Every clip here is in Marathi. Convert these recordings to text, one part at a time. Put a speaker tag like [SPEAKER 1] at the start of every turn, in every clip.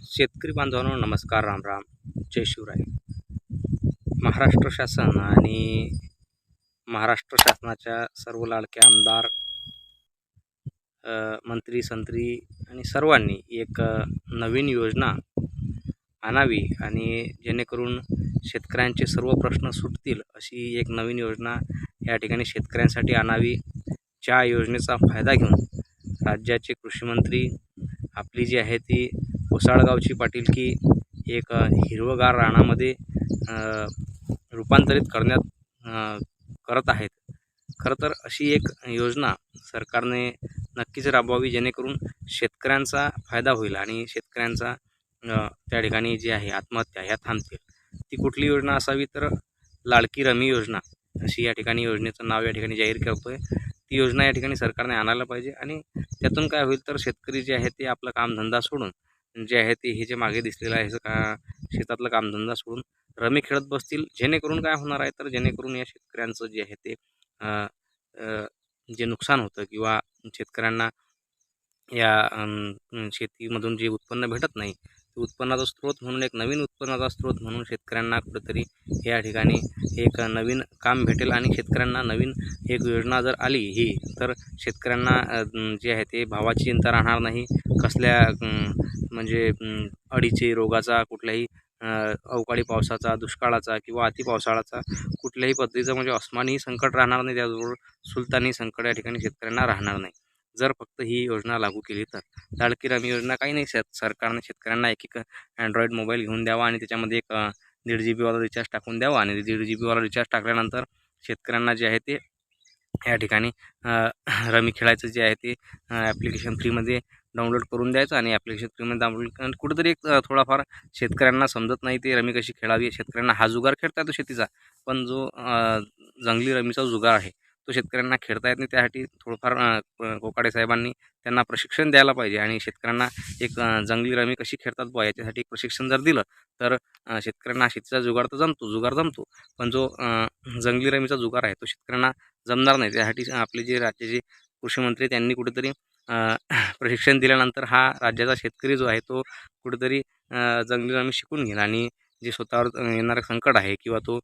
[SPEAKER 1] शेतकरी बांधवांनो नमस्कार राम राम. जय शिवराय. महाराष्ट्र शासन आणि महाराष्ट्र शासनाच्या सर्व लाडके आमदार मंत्री संत्री आणि सर्वांनी एक नवीन योजना आणावी आणि जेणेकरून शेतकऱ्यांचे सर्व प्रश्न सुटतील अशी एक नवीन योजना या ठिकाणी शेतकऱ्यांसाठी आणावी ज्या योजनेचा फायदा घेऊन राज्याचे कृषीमंत्री आपली जी आहे ती कोसाळगावची पाटीलकी एक हिरवगार रानामध्ये रूपांतरित करण्यात करत आहेत. खरं तर अशी एक योजना सरकारने नक्कीच राबवावी जेणेकरून शेतकऱ्यांचा फायदा होईल आणि शेतकऱ्यांचा त्या ठिकाणी जी आहे आत्महत्या ह्या थांबतील. ती कुठली योजना असावी तर लाडकी रमी योजना. अशी या ठिकाणी योजनेचं नाव या ठिकाणी जाहीर करतोय. ती योजना या ठिकाणी सरकारने आणायला पाहिजे आणि त्यातून काय होईल तर शेतकरी जे आहे ते आपला कामधंदा सोडून जे आहे ते हे जे मागे दिसलेलं आहे का शेतातलं कामधंदा सोडून रमी खेळत बसतील जेणेकरून काय होणार आहे? तर जेणेकरून या शेतकऱ्यांचं जे आहे ते जे नुकसान होतं किंवा शेतकऱ्यांना या शेतीमधून जे उत्पन्न भेटत नाही उत्पन्नाचा स्रोत म्हणून एक नवीन उत्पन्नाचा स्रोत म्हणून शेतकऱ्यांना कुठंतरी या ठिकाणी एक नवीन काम भेटेल आणि शेतकऱ्यांना नवीन एक योजना जर आली ही तर शेतकऱ्यांना जे आहे ते भावाची चिंता राहणार नाही. कसल्या म्हणजे अडीचे रोगाचा कुठल्याही अवकाळी पावसाचा दुष्काळाचा किंवा अतिपावसाळाचा कुठल्याही पद्धतीचं म्हणजे अस्मानही संकट राहणार नाही. त्याचबरोबर सुलतानी संकट या ठिकाणी शेतकऱ्यांना राहणार नाही. जर फक्त ही योजना लागू केली तर. लाडकी रमी योजना काही नाही शेत सरकारने शेतकऱ्यांना एक एक अँड्रॉईड मोबाईल घेऊन द्यावा आणि त्याच्यामध्ये एक दीड जी बीवाला रिचार्ज टाकून द्यावा आणि दीड जी बीवाला रिचार्ज टाकल्यानंतर शेतकऱ्यांना जे आहे ते या ठिकाणी रमी खेळायचं जे आहे ते ॲप्लिकेशन फ्रीमध्ये डाउनलोड करून द्यायचं आणि ॲप्लिकेशन फ्रीमध्ये डाउनलोड कुठंतरी कुठेतरी एक थोडाफार शेतकऱ्यांना समजत नाही ते रमी कशी खेळावी शेतकऱ्यांना हा जुगार खेळता येतो शेतीचा. पण जो जंगली रमीचा जुगार आहे तो शेतकऱ्यांना खेळता येत नाही. त्यासाठी थोडंफार कोकाडे साहेबांनी त्यांना प्रशिक्षण द्यायला पाहिजे आणि शेतकऱ्यांना एक जंगली रमी कशी खेळतात बुवा याच्यासाठी एक प्रशिक्षण जर दिलं तर शेतकऱ्यांना शेतीचा जुगार तर जमतो जुगार जमतो. पण जो जंगली रमीचा जुगार आहे तो शेतकऱ्यांना जमणार नाही. त्यासाठी आपले जे राज्याचे कृषीमंत्री त्यांनी कुठेतरी प्रशिक्षण दिल्यानंतर हा राज्याचा शेतकरी जो आहे तो कुठेतरी जंगली रमी शिकून घेईल आणि जे स्वतःवर येणारं संकट आहे किंवा तो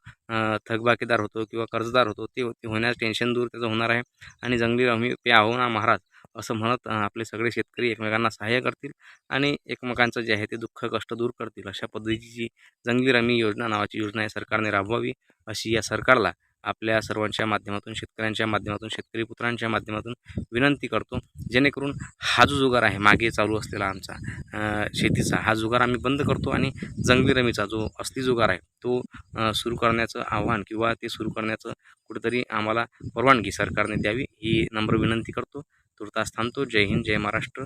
[SPEAKER 1] थकबाकीदार होतो किंवा कर्जदार होतो ते ते होण्यास टेन्शन दूर त्याचं होणार आहे. आणि जंगली रमी पे आहो ना महाराज असं म्हणत आपले सगळे शेतकरी एकमेकांना सहाय्य करतील आणि एकमेकांचं जे आहे ते दुःख कष्ट दूर करतील. अशा पद्धतीची जंगली रमी योजना नावाची योजना आहे सरकारने राबवावी अशी या सरकारला आपल्या सर्वांच्या माध्यमातून शेतकऱ्यांच्या माध्यमातून शेतकरी पुत्रांच्या माध्यमातून विनंती करतो जेणेकरून हा जो जुगार आहे मागे चालू असलेला आमचा शेतीचा हा जुगार आम्ही बंद करतो आणि जंगली रमीचा जो असली जुगार आहे तो सुरू करण्याचं आव्हान किंवा ते सुरू करण्याचं कुठेतरी आम्हाला परवानगी सरकारने द्यावी ही नम्र विनंती करतो. तुर्तास थांबतो. जय हिंद जय महाराष्ट्र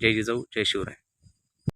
[SPEAKER 1] जय जिजाऊ जय शिवराय.